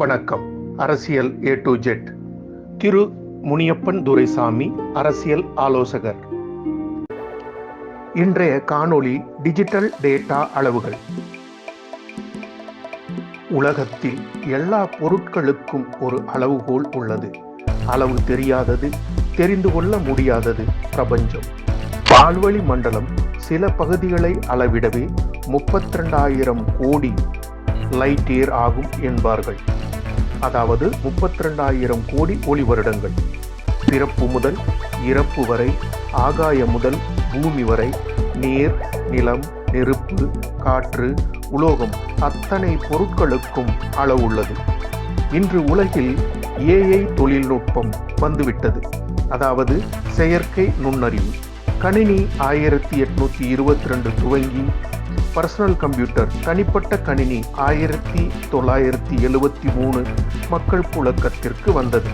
வணக்கம். அரசியல் A to Z திரு. முனியப்பன் துரைசாமி அரசியல் ஆலோசகர். இன்றைய காணொளி டிஜிட்டல் டேட்டா அளவுகள். உலகத்தில் எல்லா பொருட்களுக்கும் ஒரு அளவுகோல் உள்ளது. அளவு தெரியாதது தெரிந்து கொள்ள முடியாதது பிரபஞ்சம். பால்வழி மண்டலம் சில பகுதிகளை அளவிடவே முப்பத்தி ரெண்டாயிரம் கோடி லைட் இயர் ஆகும் என்பார்கள். அதாவது முப்பத்தி ரெண்டாயிரம் கோடி ஒளி வருடங்கள். பிறப்பு முதல் இறப்பு வரை ஆகாயம் முதல் பூமி வரை நீர் நிலம் நெருப்பு காற்று உலோகம் அத்தனை பொருட்களுக்கும் அளவுள்ளது இன்று உலகில் ஏஐ தொழில்நுட்பம் வந்துவிட்டது. அதாவது செயற்கை நுண்ணறிவு. கணினி ஆயிரத்தி எட்நூத்தி இருபத்தி ரெண்டு துவங்கி பர்சனல் கம்ப்யூட்டர் தனிப்பட்ட கணினி ஆயிரத்தி தொள்ளாயிரத்தி எழுவத்தி மூணு மக்கள் புழக்கத்திற்கு வந்தது.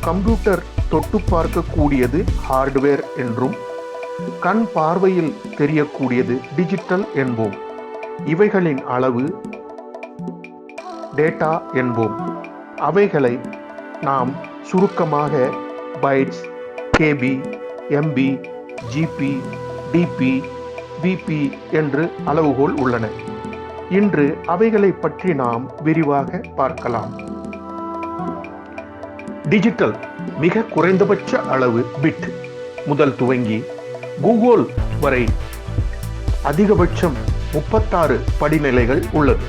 கம்ப்யூட்டர் தொட்டு பார்க்கக்கூடியது ஹார்ட்வேர் என்றும் கண் பார்வையில் தெரியக்கூடியது டிஜிட்டல் என்போம். இவைகளின் அளவு டேட்டா என்போம். அவைகளை நாம் சுருக்கமாக bytes KB MB GB TB PB என்று அளவுகோல் உள்ளன. இன்று அவைகளை பற்றி நாம் விரிவாக பார்க்கலாம். டிஜிட்டல் மிக குறைந்தபட்ச அளவு பிட் முதல் துவங்கி கூகுள் வரை அதிகபட்சம் முப்பத்தாறு படிநிலைகள் உள்ளது.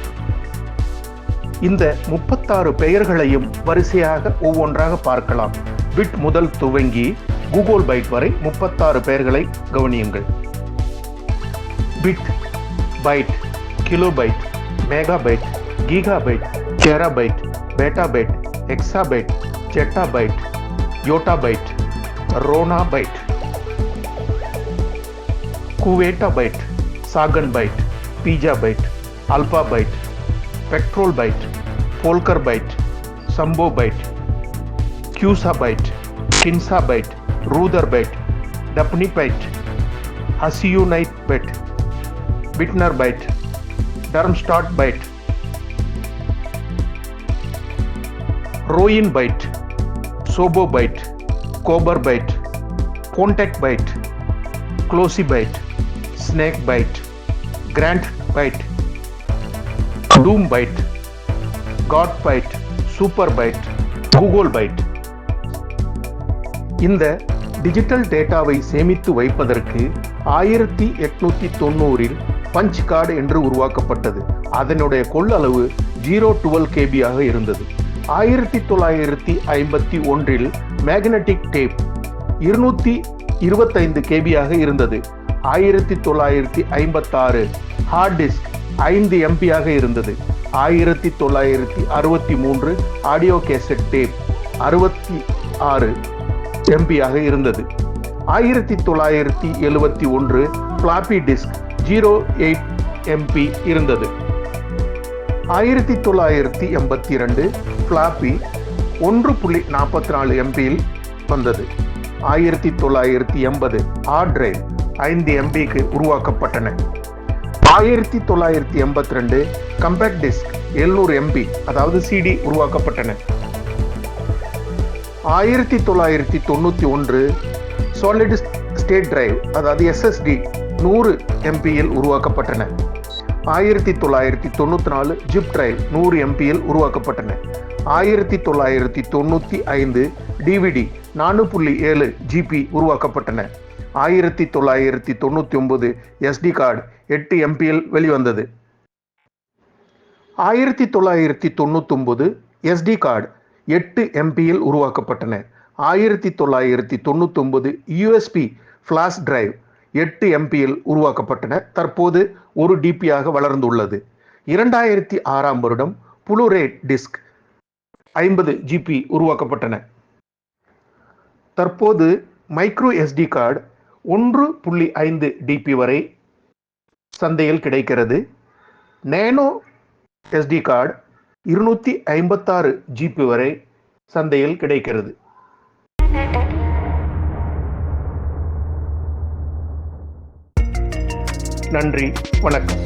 இந்த முப்பத்தாறு பெயர்களையும் வரிசையாக ஒவ்வொன்றாக பார்க்கலாம். பிட் முதல் துவங்கி கூகுள் பைட் வரை முப்பத்தாறு பெயர்களை கவனியுங்கள். Bit, byte, kilobyte, megabyte, gigabyte, terabyte, petabyte exabyte zettabyte, yottabyte, ronnabyte, quettabyte Sagan byte pizza byte alpha byte petrol byte polkar byte sambo byte kyusa byte kinsa byte rudder byte dapni pat hasiyunite byte bitner byte Darmstadt byte royin byte sobo byte gopher byte contact byte glossy byte snake byte grand byte doom byte god byte super byte Google byte இந்த digital டேட்டாவை சேமித்து வைப்பதற்கு ஆயிரத்தி எட்நூத்தி தொண்ணூறில் punch card என்று உருவாக்கப்பட்டது. அதனுடைய கொள்ளளவு ஜீரோ டுவெல் கேபியாக இருந்தது. ஆயிரத்தி தொள்ளாயிரத்தி ஐம்பத்தி ஒன்றில் மேக்னட்டிக் டேப் இருநூத்தி இருபத்தைந்து கேபியாக இருந்தது. ஆயிரத்தி தொள்ளாயிரத்தி ஐம்பத்தாறு ஹார்ட் டிஸ்க் ஐந்து எம்பியாக இருந்தது. ஆயிரத்தி தொள்ளாயிரத்தி அறுபத்தி மூன்று ஆடியோ கேசட் டேப் அறுபத்தி ஆறு எம்பியாக இருந்தது. ஆயிரத்தி தொள்ளாயிரத்தி எழுவத்தி ஒன்று floppy disk zero eight MB இருந்தது. ஆயிரத்தி தொள்ளாயிரத்தி எண்பத்தி இரண்டு பிளாப்பி ஒன்று புள்ளி நாற்பத்தி நாலு எம்பியில் வந்தது. ஆயிரத்தி தொள்ளாயிரத்தி எண்பது ஆட்ரே ஐந்து எம்பிக்கு உருவாக்கப்பட்டன. ஆயிரத்தி தொள்ளாயிரத்தி எண்பத்தி ரெண்டு கம்பேக்ட் டிஸ்க் எழுநூறு எம்பி அதாவது சிடி உருவாக்கப்பட்டன. ஆயிரத்தி தொள்ளாயிரத்தி தொண்ணூற்றி ஒன்று சாலிட் ஸ்டேட் டிரைவ் அதாவது எஸ்எஸ்டி நூறு எம்பியில் உருவாக்கப்பட்டன. ஆயிரத்தி தொள்ளாயிரத்தி தொண்ணூற்றி நாலு ஜிப் டிரைவ் நூறு எம்பியில் உருவாக்கப்பட்டன. ஆயிரத்தி தொள்ளாயிரத்தி தொண்ணூற்றி ஐந்து டிவிடி நாலு புள்ளி ஏழு ஜிபி உருவாக்கப்பட்டன. ஆயிரத்தி தொள்ளாயிரத்தி தொண்ணூற்றி ஒன்பது எஸ்டி கார்டு எட்டு எம்பியில் வெளிவந்தது. ஆயிரத்தி தொள்ளாயிரத்தி தொண்ணூத்தொன்பது எஸ்டி கார்டு எட்டு எம்பியில் உருவாக்கப்பட்டன. ஆயிரத்தி தொள்ளாயிரத்தி தொண்ணூத்தொன்பது யூஎஸ்பி ஃப்ளாஷ் டிரைவ் எட்டு எம்பியில் உருவாக்கப்பட்டன. தற்போது ஒரு டிபியாக வளர்ந்துள்ளது. இரண்டாயிரத்தி ஆறாம் வருடம் புளுரேட் டிஸ்க் ஐம்பது ஜிபி உருவாக்கப்பட்டன. தற்போது மைக்ரோ எஸ்டி கார்டு ஒன்று புள்ளி ஐந்து டிபி வரை சந்தையில் கிடைக்கிறது. நேனோ எஸ்டி கார்டு இருநூற்றி ஐம்பத்தாறு ஜிபி வரை சந்தையில் கிடைக்கிறது. நன்றி வணக்கம்.